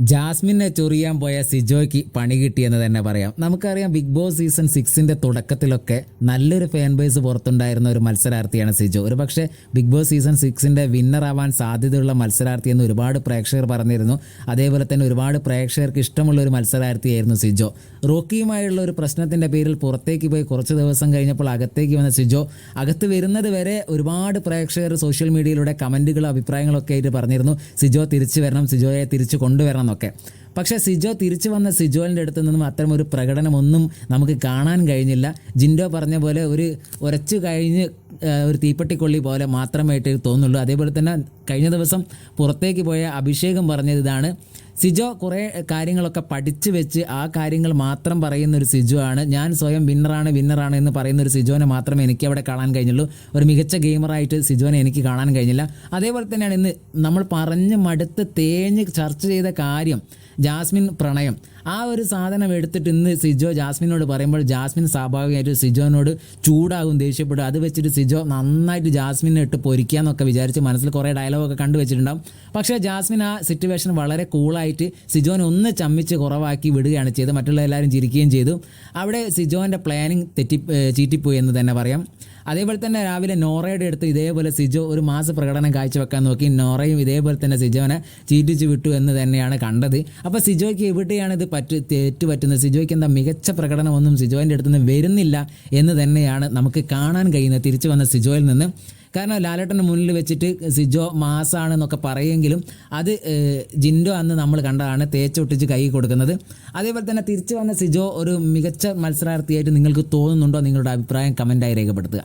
ജാസ്മിനെ ചൊറിയാൻ പോയ സിജോയ്ക്ക് പണി കിട്ടിയെന്ന് തന്നെ പറയാം. നമുക്കറിയാം ബിഗ് ബോസ് സീസൺ സിക്സിന്റെ തുടക്കത്തിലൊക്കെ നല്ലൊരു ഫാൻ ബേസ് പുറത്തുണ്ടായിരുന്ന ഒരു മത്സരാർത്ഥിയാണ് സിജോ. ഒരു പക്ഷേ ബിഗ് ബോസ് സീസൺ സിക്സിന്റെ വിന്നർ ആവാൻ സാധ്യതയുള്ള മത്സരാർത്ഥി എന്ന് ഒരുപാട് പ്രേക്ഷകർ പറഞ്ഞിരുന്നു. അതേപോലെ തന്നെ ഒരുപാട് പ്രേക്ഷകർക്ക് ഇഷ്ടമുള്ള ഒരു മത്സരാർത്ഥിയായിരുന്നു സിജോ. റോക്കിയുമായുള്ള ഒരു പ്രശ്നത്തിന്റെ പേരിൽ പുറത്തേക്ക് പോയി കുറച്ച് ദിവസം കഴിഞ്ഞപ്പോൾ അകത്തേക്ക് വന്ന സിജോ അകത്ത് വരുന്നത് വരെ ഒരുപാട് പ്രേക്ഷകർ സോഷ്യൽ മീഡിയയിലൂടെ കമന്റുകളും അഭിപ്രായങ്ങളൊക്കെ ആയിട്ട് പറഞ്ഞിരുന്നു. സിജോ തിരിച്ചു വരണം സിജോയെ തിരിച്ചു കൊണ്ടുവരണം എന്നൊക്കെ. പക്ഷേ സിജോ തിരിച്ചു വന്ന സിജോലിന്റെ അടുത്ത് നിന്നും അത്തരം ഒരു പ്രകടനമൊന്നും നമുക്ക് കാണാൻ കഴിഞ്ഞില്ല. ജിൻഡോ പറഞ്ഞ പോലെ ഒരു ഉരച്ചു കഴിഞ്ഞ് ഒരു തീപ്പെട്ടിക്കൊള്ളി പോലെ മാത്രമായിട്ട് തോന്നുള്ളൂ. അതേപോലെ തന്നെ കഴിഞ്ഞ ദിവസം പുറത്തേക്ക് പോയ അഭിഷേകം പറഞ്ഞത് ഇതാണ്. സിജോ കുറേ കാര്യങ്ങളൊക്കെ പഠിച്ചു വെച്ച് ആ കാര്യങ്ങൾ മാത്രം പറയുന്ന ഒരു സിജോ ആണ് ഞാൻ സ്വയം വിന്നറാണ് വിന്നറാണ് എന്ന് പറയുന്ന ഒരു സിജോനെ മാത്രമേ എനിക്ക് അവിടെ കാണാൻ കഴിഞ്ഞുള്ളൂ. ഒരു മികച്ച ഗെയിമറായിട്ട് സിജോനെ എനിക്ക് കാണാൻ കഴിഞ്ഞില്ല. അതേപോലെ തന്നെയാണ് ഇന്ന് നമ്മൾ പറഞ്ഞ് മടുത്ത് തേഞ്ഞ് ചർച്ച ചെയ്ത കാര്യം ജാസ്മിൻ പ്രണയം. ആ ഒരു സാധനം എടുത്തിട്ട് ഇന്ന് സിജോ ജാസ്മിനോട് പറയുമ്പോൾ ജാസ്മിൻ സ്വാഭാവികമായിട്ട് സിജോനോട് ചൂടാകും ദേഷ്യപ്പെടും. അത് വെച്ചിട്ട് സിജോ നന്നായിട്ട് ജാസ്മിനെ ഇട്ട് പൊരിക്കുക എന്നൊക്കെ വിചാരിച്ച് മനസ്സിൽ കുറേ ഡയലോഗൊക്കെ കണ്ടുവച്ചിട്ടുണ്ടാകും പക്ഷേ ജാസ്മിൻ ആ സിറ്റുവേഷൻ വളരെ കൂളായിട്ട് സിജോനെ ഒന്ന് ചമ്മിച്ച് കുറവാക്കി വിടുകയാണ് ചെയ്തത്. മറ്റുള്ള എല്ലാവരും ചിരിക്കുകയും ചെയ്തു. അവിടെ സിജോന്റെ പ്ലാനിങ് തെറ്റി ചീറ്റിപ്പോയി എന്ന് തന്നെ പറയാം. അതേപോലെ തന്നെ രാവിലെ നോറയുടെ അടുത്ത് ഇതേപോലെ സിജോ ഒരു മാസ പ്രകടനം കാഴ്ചവെക്കാൻ നോക്കി. നോറയും ഇതേപോലെ തന്നെ സിജോനെ ചീറ്റിച്ച് വിട്ടു എന്ന് തന്നെയാണ് കണ്ടത്. അപ്പോൾ സിജോയ്ക്ക് എവിടെയാണ് ഇത് പറ്റ് തെറ്റ് പറ്റുന്നത് സിജോയ്ക്ക് എന്താ മികച്ച പ്രകടനമൊന്നും സിജോന്റെ അടുത്ത് നിന്ന് വരുന്നില്ല എന്ന് തന്നെയാണ് നമുക്ക് കാണാൻ കഴിയുന്നത്. തിരിച്ചു വന്ന സിജോയിൽ നിന്ന് കാരണം ലാലേട്ടന്റെ മുന്നിൽ വെച്ചിട്ട് സിജോ മാസാണെന്നൊക്കെ പറയുമെങ്കിലും അത് ജിൻഡോ അന്ന് നമ്മൾ കണ്ടതാണ് തേച്ചൊട്ടിച്ച് കൈ കൊടുക്കുന്നത്. അതേപോലെ തന്നെ തിരിച്ചു വന്ന സിജോ ഒരു മികച്ച മത്സരാർത്ഥിയായിട്ട് നിങ്ങൾക്ക് തോന്നുന്നുണ്ടോ? നിങ്ങളുടെ അഭിപ്രായം കമന്റായി രേഖപ്പെടുത്തുക.